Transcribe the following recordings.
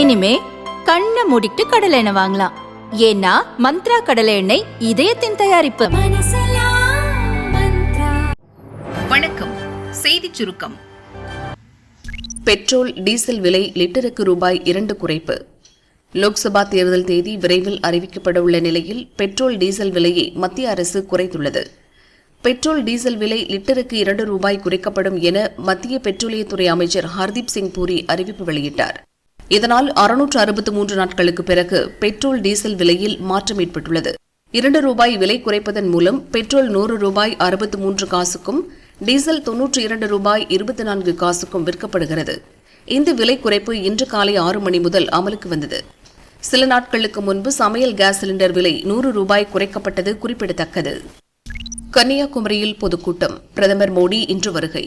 இனிமே கண்ணை மூடிட்டு கடலை எண்ணெய் வாங்கலாம். ஏன்னா மந்த்ரா கடலை எண்ணெய் இதயத்தின் தயாரிப்பு. வணக்கம். செய்திச் சுருக்கம். பெட்ரோல் டீசல் விலை லிட்டருக்கு ரூபாய் இரண்டு குறைப்பு. லோக்சபா தேர்தல் தேதி விரைவில் அறிவிக்கப்பட உள்ள நிலையில் பெட்ரோல் டீசல் விலையை மத்திய அரசு குறைத்துள்ளது. பெட்ரோல் டீசல் விலை லிட்டருக்கு இரண்டு ரூபாய் குறைக்கப்படும் என மத்திய பெட்ரோலியத்துறை அமைச்சர் ஹர்தீப் சிங் பூரி அறிவிப்பு வெளியிட்டார். இதனால் அறுநூற்று அறுபத்து மூன்று நாட்களுக்கு பிறகு பெட்ரோல் டீசல் விலையில் மாற்றம் ஏற்பட்டுள்ளது. இரண்டு ரூபாய் விலை குறைப்பதன் மூலம் பெட்ரோல் நூறு ரூபாய் அறுபத்து மூன்று காசுக்கும் டீசல் தொன்னூற்றி இரண்டு ரூபாய் இருபத்தி நான்கு காசுக்கும் விற்கப்படுகிறது. இந்த விலை குறைப்பு இன்று காலை ஆறு மணி முதல் அமலுக்கு வந்தது. சில நாட்களுக்கு முன்பு சமையல் கேஸ் சிலிண்டர் விலை நூறு ரூபாய் குறைக்கப்பட்டது குறிப்பிடத்தக்கது. கன்னியாகுமரியில் பொதுக்கூட்டம். பிரதமர் மோடி இன்று வருகை.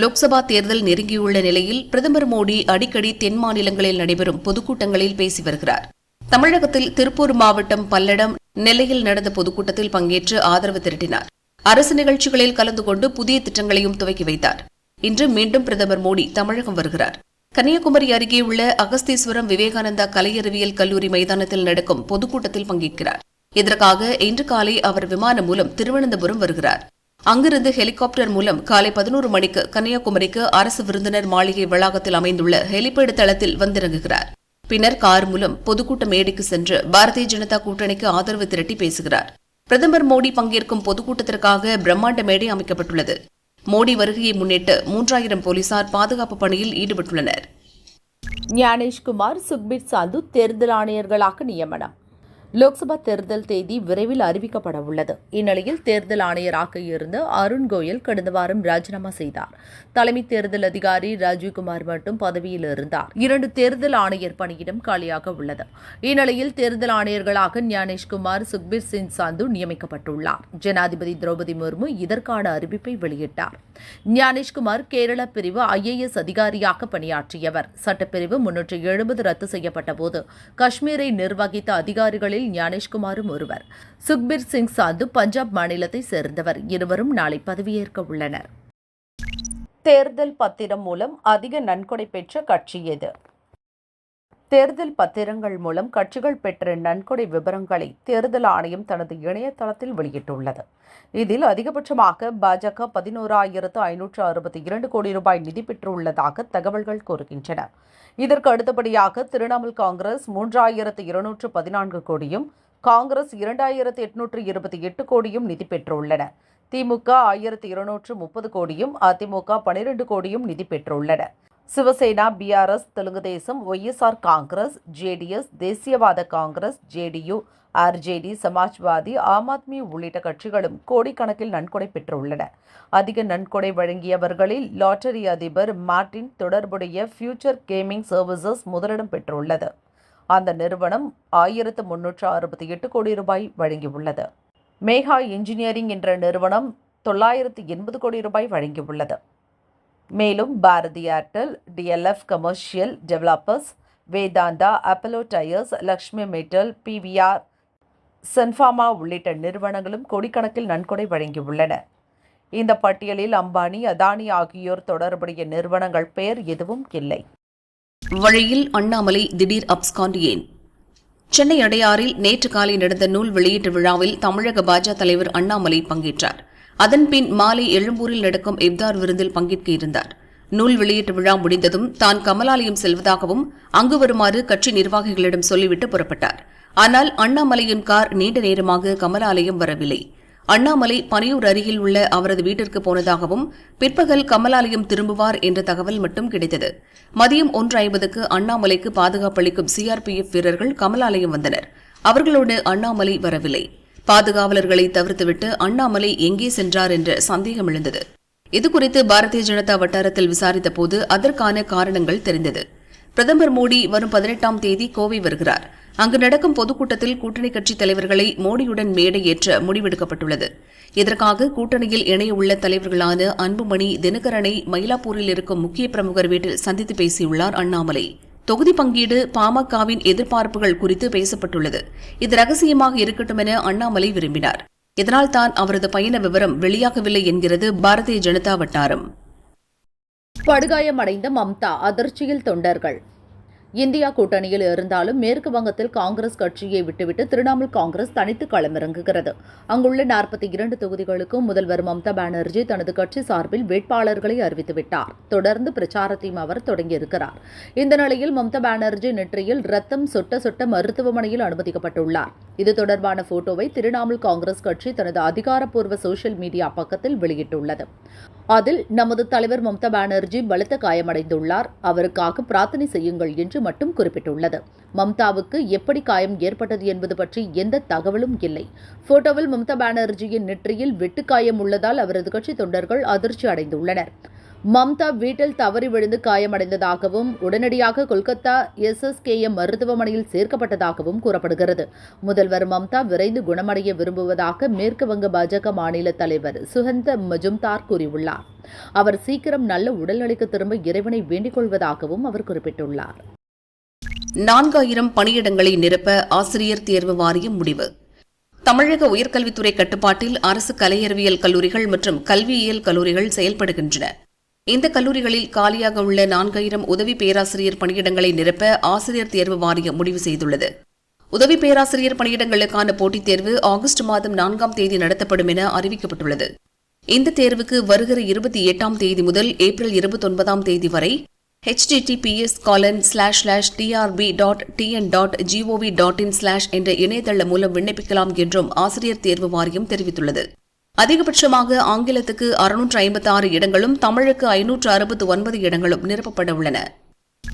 லோக்சபா தேர்தல் நெருங்கியுள்ள நிலையில் பிரதமர் மோடி அடிக்கடி தென் மாநிலங்களில் நடைபெறும் பொதுக்கூட்டங்களில் பேசி வருகிறார். தமிழகத்தில் திருப்பூர் மாவட்டம் பல்லடம் நெல்லையில் நடந்த பொதுக்கூட்டத்தில் பங்கேற்று ஆதரவு திரட்டினார். அரசு நிகழ்ச்சிகளில் கலந்து கொண்டு புதிய திட்டங்களையும் துவக்கி வைத்தார். இன்று மீண்டும் பிரதமர் மோடி தமிழகம் வருகிறார். கன்னியாகுமரி அருகே உள்ள அகஸ்தீஸ்வரம் விவேகானந்தா கலையறிவியல் கல்லூரி மைதானத்தில் நடக்கும் பொதுக்கூட்டத்தில் பங்கேற்கிறார். இதற்காக இன்று காலை அவர் விமானம் மூலம் திருவனந்தபுரம் வருகிறார். அங்கிருந்து ஹெலிகாப்டர் மூலம் காலை பதினோரு மணிக்கு கன்னியாகுமரிக்கு அரசு விருந்தினர் மாளிகை வளாகத்தில் அமைந்துள்ள ஹெலிபேடு தளத்தில் வந்திறங்குகிறார். பின்னர் கார் மூலம் பொதுக்கூட்ட மேடைக்கு சென்று பாரதிய ஜனதா கூட்டணிக்கு ஆதரவு திரட்டி பேசுகிறார். பிரதமர் மோடி பங்கேற்கும் பொதுக்கூட்டத்திற்காக பிரம்மாண்ட மேடை அமைக்கப்பட்டுள்ளது. மோடி வருகையை முன்னிட்டு மூன்றாயிரம் போலீசார் பாதுகாப்பு பணியில் ஈடுபட்டுள்ளனர். ஞானேஷ்குமார் சுக்பீர் சாந்து தேர்தல் ஆணையர்களாக நியமனம். லோக்சபா தேர்தல் தேதி விரைவில் அறிவிக்கப்பட உள்ளது. இந்நிலையில் தேர்தல் ஆணையராக இருந்த அருண் கோயல் கடந்த வாரம் ராஜினாமா செய்தார். தலைமை தேர்தல் அதிகாரி ராஜீவ்குமார் மட்டும் பதவியில் இருந்தார். இரண்டு தேர்தல் ஆணையர் பணியிடம் காலியாக உள்ளது. இந்நிலையில் தேர்தல் ஆணையர்களாக ஞானேஷ்குமார் சுக்பீர் சிங் சாந்து நியமிக்கப்பட்டுள்ளார். ஜனாதிபதி திரௌபதி முர்மு இதற்கான அறிவிப்பை வெளியிட்டார். ஞானேஷ்குமார் கேரள பிரிவு ஐஏஎஸ் அதிகாரியாக பணியாற்றியவர். சட்டப்பிரிவு முன்னூற்று எழுபது ரத்து செய்யப்பட்ட போது காஷ்மீரை நிர்வகித்த அதிகாரிகளில் ஞானேஷ்குமாரும் ஒருவர். சுக்பீர் சிங் சாந்து பஞ்சாப் மாநிலத்தை சேர்ந்தவர். இருவரும் நாளை பதவியேற்க உள்ளனர். தேர்தல் பத்திரம் மூலம் அதிக நன்கொடை பெற்ற கட்சி எது? தேர்தல் பத்திரங்கள் மூலம் கட்சிகள் பெற்ற நன்கொடை விவரங்களை தேர்தல் ஆணையம் தனது இணையதளத்தில் வெளியிட்டுள்ளது. இதில் அதிகபட்சமாக பாஜக பதினோராயிரத்து ஐநூற்று அறுபத்தி இரண்டு கோடி ரூபாய் நிதி பெற்றுள்ளதாக தகவல்கள் கூறுகின்றன. இதற்கு அடுத்தபடியாக திரிணாமுல் காங்கிரஸ் மூன்றாயிரத்து இருநூற்று பதினான்கு கோடியும் காங்கிரஸ் இரண்டாயிரத்து எட்நூற்று இருபத்தி எட்டு கோடியும் நிதி பெற்றுள்ளன. திமுக ஆயிரத்தி இருநூற்று முப்பது கோடியும் அதிமுக பனிரெண்டு கோடியும் நிதி பெற்றுள்ளன. Shiv Sena BRS Telugu Desam YSR Congress JDS தேசியவாத காங்கிரஸ் ஜேடியு ஆர்ஜேடி சமாஜ்வாதி ஆம் ஆத்மி உள்ளிட்ட கட்சிகளும் கோடிக்கணக்கில் நன்கொடை பெற்றுள்ளன. அதிக நன்கொடை வழங்கியவர்களில் லாட்டரி அதிபர் மார்டின் தொடர்புடைய ஃபியூச்சர் கேமிங் சர்வீசஸ் முதலிடம் பெற்றுள்ளது. அந்த நிறுவனம் ஆயிரத்து முன்னூற்று அறுபத்தி எட்டு கோடி ரூபாய் வழங்கியுள்ளது. மேகா இன்ஜினியரிங் என்ற நிறுவனம் தொள்ளாயிரத்து எண்பது கோடி ரூபாய் வழங்கியுள்ளது. மேலும் Bharti Airtel DLF Commercial Developers Vedanta Apollo Tyres Lakshmi Metal PVR Sun Pharma உள்ளிட்ட நிறுவனங்களும் கோடிக்கணக்கில் நன்கொடை வழங்கியுள்ளன. இந்த பட்டியலில் அம்பானி அதானி ஆகியோர் தொடர்புடைய நிறுவனங்கள் பெயர் எதுவும் இல்லை. வழியில் அண்ணாமலை திடீர் அப்ஸ்காண்ட் ஏன்? சென்னை அடையாறில் நேற்று காலை நடந்த நூல் வெளியீட்டு விழாவில் தமிழக பாஜக தலைவர் அண்ணாமலை பங்கேற்றார். அதன்பின் மாலை எழும்பூரில் நடக்கும் இப்தார் விருந்தில் பங்கேற்க இருந்தார். நூல் வெளியீட்டு விழா முடிந்ததும் தான் கமலாலயம் செல்வதாகவும் அங்கு வருமாறு கட்சி நிர்வாகிகளிடம் சொல்லிவிட்டு புறப்பட்டார். ஆனால் அண்ணாமலையின் கார் நீண்ட நேரமாக கமலாலயம் வரவில்லை. அண்ணாமலை பனையூர் அருகில் உள்ள அவரது வீட்டிற்கு போனதாகவும் பிற்பகல் கமலாலயம் திரும்புவார் என்ற தகவல் மட்டும் கிடைத்தது. மதியம் ஒன்று ஐம்பதுக்கு அண்ணாமலைக்கு பாதுகாப்பு அளிக்கும் சிஆர்பிஎஃப் வீரர்கள் கமலாலயம் வந்தனர். அவர்களோடு அண்ணாமலை வரவில்லை. பாதுகாவலர்களை தவிர்த்துவிட்டு அண்ணாமலை எங்கே சென்றார் என்ற சந்தேகம் எழுந்தது. இதுகுறித்து பாரதிய ஜனதா வட்டாரத்தில் விசாரித்த போது அதற்கான காரணங்கள் தெரிந்தது. பிரதமர் மோடி வரும் பதினெட்டாம் தேதி கோவை வருகிறார். அங்கு நடக்கும் பொதுக்கூட்டத்தில் கூட்டணி கட்சித் தலைவர்களை மோடியுடன் மேடை ஏற்ற முடிவெடுக்கப்பட்டுள்ளது. இதற்காக கூட்டணியில் இணைய உள்ள தலைவர்களான அன்புமணி தினகரனை மயிலாப்பூரில் இருக்கும் முக்கிய பிரமுகர் வீட்டில் சந்தித்து பேசியுள்ளார் அண்ணாமலை. தொகுதி பங்கீடு பாமகவின் எதிர்பார்ப்புகள் குறித்து பேசப்பட்டுள்ளது. இது ரகசியமாக இருக்கட்டும் என அண்ணாமலை விரும்பினார். இதனால் தான் அவரது பயண விவரம் வெளியாகவில்லை என்கிறது பாரதிய ஜனதா வட்டாரம். படுகாயமடைந்த மம்தா அதிர்ச்சியில் தொண்டர்கள். இந்தியா கூட்டணியில் இருந்தாலும் மேற்கு வங்கத்தில் காங்கிரஸ் கட்சியை விட்டுவிட்டு திரிணாமுல் காங்கிரஸ் தனித்து களமிறங்குகிறது. அங்குள்ள நாற்பத்தி இரண்டு தொகுதிகளுக்கும் முதல்வர் மம்தா பானர்ஜி தனது கட்சி சார்பில் வேட்பாளர்களை அறிவித்துவிட்டார். தொடர்ந்து பிரச்சாரத்தையும் அவர் தொடங்கியிருக்கிறார். இந்த நிலையில் மம்தா பானர்ஜி நெற்றியில் ரத்தம் சொட்ட சொட்ட மருத்துவமனையில் அனுமதிக்கப்பட்டுள்ளார். இது தொடர்பான போட்டோவை திரிணாமுல் காங்கிரஸ் கட்சி தனது அதிகாரப்பூர்வ சோசியல் மீடியா பக்கத்தில் வெளியிட்டுள்ளது. அதில் நமது தலைவர் மம்தா பானர்ஜி பலத்த காயமடைந்துள்ளார். அவருக்காக பிரார்த்தனை செய்யுங்கள் என்று மட்டும் குறிப்பிட்டுள்ளது. மம்தாவுக்கு எப்படி காயம் ஏற்பட்டது என்பது பற்றி எந்த தகவலும் இல்லை. போட்டோவில் மம்தா பானர்ஜியின் நெற்றியில் வெட்டுக்காயம் உள்ளதால் அவரது கட்சி தொண்டர்கள் அதிர்ச்சி அடைந்துள்ளனர். மம்தா வீட்டில் தவறி விழுந்து காயமடைந்ததாகவும் உடனடியாக கொல்கத்தா எஸ்எஸ்கேஎம் மருத்துவமனையில் சேர்க்கப்பட்டதாகவும் கூறப்படுகிறது. முதல்வர் மம்தா விரைந்து குணமடைய விரும்புவதாக மேற்கு வங்க பாஜக மாநில தலைவர் சுகந்த மஜும்தார் கூறியுள்ளார். அவர் சீக்கிரம் நல்ல உடல்நிலைக்கு திரும்ப இறைவனை வேண்டிக் கொள்வதாகவும் அவர் குறிப்பிட்டுள்ளார். நான்காயிரம் பணியிடங்களை நிரப்ப ஆசிரியர் தேர்வு வாரியம் முடிவு. தமிழக உயர்கல்வித்துறை கட்டுப்பாட்டில் அரசு கலையறிவியல் கல்லூரிகள் மற்றும் கல்வியியல் கல்லூரிகள் செயல்படுகின்றன. இந்த கல்லூரிகளில் காலியாக உள்ள நான்காயிரம் உதவி பேராசிரியர் பணியிடங்களை நிரப்ப ஆசிரியர் தேர்வு வாரியம் முடிவு செய்துள்ளது. உதவி பேராசிரியர் பணியிடங்களுக்கான போட்டித் தேர்வு ஆகஸ்ட் மாதம் நான்காம் தேதி நடத்தப்படும் என அறிவிக்கப்பட்டுள்ளது. இந்த தேர்வுக்கு வருகிற இருபத்தி எட்டாம் தேதி முதல் ஏப்ரல் இருபத்தொன்பதாம் தேதி வரை HTTPS colon slash slash TRB dot TN dot GOV dot in slash என்ற இணையதளம் மூலம் விண்ணப்பிக்கலாம் என்றும் ஆசிரியர் தேர்வு வாரியம் தெரிவித்துள்ளது. அதிகபட்சமாக ஆங்கிலத்துக்கு அறுநூற்று ஐம்பத்தி ஆறு இடங்களும் தமிழுக்கு ஐநூற்று அறுபத்து ஒன்பது இடங்களும் நிரப்பப்பட உள்ளன.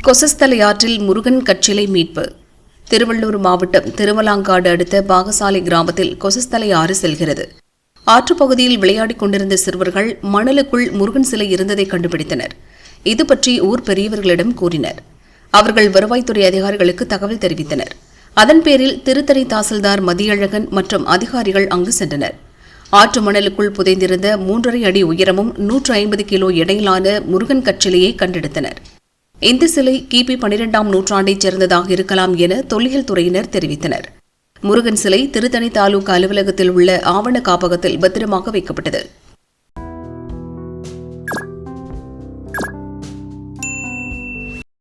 கொசஸ்தலையாற்றில் முருகன் கச்சிலை மீட்பு. திருவள்ளூர் மாவட்டம் திருவலாங்காடு அடுத்த பாகசாலை கிராமத்தில் கொசஸ்தலை ஆறு செல்கிறது. ஆற்றுப்பகுதியில் விளையாடிக் கொண்டிருந்த சிறுவர்கள் மணலுக்குள் முருகன் சிலை இருந்ததை கண்டுபிடித்தனர். இது பற்றி ஊர் பெரியவர்களிடம் கூறினர். அவர்கள் வருவாய்த்துறை அதிகாரிகளுக்கு தகவல் தெரிவித்தனர். அதன் பேரில் திருத்தணி தாசில்தார் மதியழகன் மற்றும் அதிகாரிகள் அங்கு சென்றனர். ஆற்று மணலுக்குள் புதைந்திருந்த மூன்றரை அடி உயரமும் நூற்று ஐம்பது கிலோ எடையிலான முருகன் கச்சிலையை கண்டெடுத்தனர். இந்த சிலை கிபி பனிரெண்டாம் நூற்றாண்டைச் சேர்ந்ததாக இருக்கலாம் என தொல்லியல் துறையினர் தெரிவித்தனர். முருகன் சிலை திருத்தணி தாலுகா அலுவலகத்தில் உள்ள ஆவண காப்பகத்தில் பத்திரமாக வைக்கப்பட்டது.